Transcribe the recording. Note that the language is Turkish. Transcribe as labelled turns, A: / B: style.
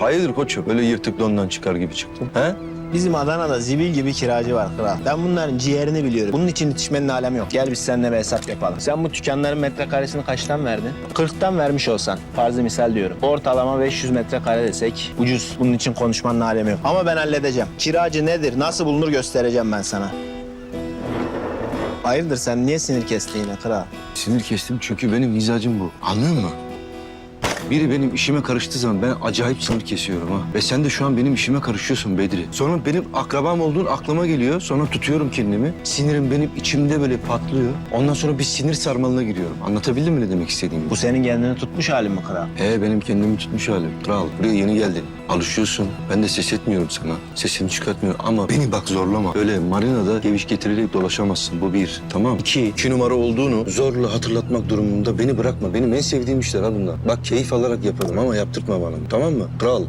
A: Hayırdır koçum? Böyle yırtık dondan çıkar gibi çıktın. He?
B: Bizim Adana'da zibil gibi kiracı var kral. Ben bunların ciğerini biliyorum. Bunun için yetişmenin alemi yok. Gel biz seninle bir hesap yapalım. Sen bu dükkanların metrekaresini kaçtan verdin? 40'tan vermiş olsan. Farzı misal diyorum. Ortalama 500 metrekare desek ucuz. Bunun için konuşmanın alemi yok. Ama ben halledeceğim. Kiracı nedir, nasıl bulunur göstereceğim ben sana. Hayırdır sen niye sinir kestin yine kral?
A: Sinir kestim çünkü benim mizacım bu. Anlıyor musun? Biri benim işime karıştığı zaman ben acayip sinir kesiyorum ha. Ve sen de şu an benim işime karışıyorsun Bedri. Sonra benim akrabam olduğun aklıma geliyor. Sonra tutuyorum kendimi. Sinirim benim içimde böyle patlıyor. Ondan sonra bir sinir sarmalına giriyorum. Anlatabildim mi ne demek istediğimi?
B: Bu senin kendini tutmuş halin mi kral?
A: He benim kendimi tutmuş halim. Kral buraya yeni geldin. Alışıyorsun. Ben de ses etmiyorum sana. Sesimi çıkartmıyorum ama beni bak zorlama. Böyle marinada geviş getirerek dolaşamazsın. Bu bir. Tamam. İki, iki numara olduğunu zorla hatırlatmak durumunda beni bırakma. Benim en sevdiğim işler ha bunlar. Bak keyif alarak yaparım ama yaptırtma bana. Tamam mı? Kral.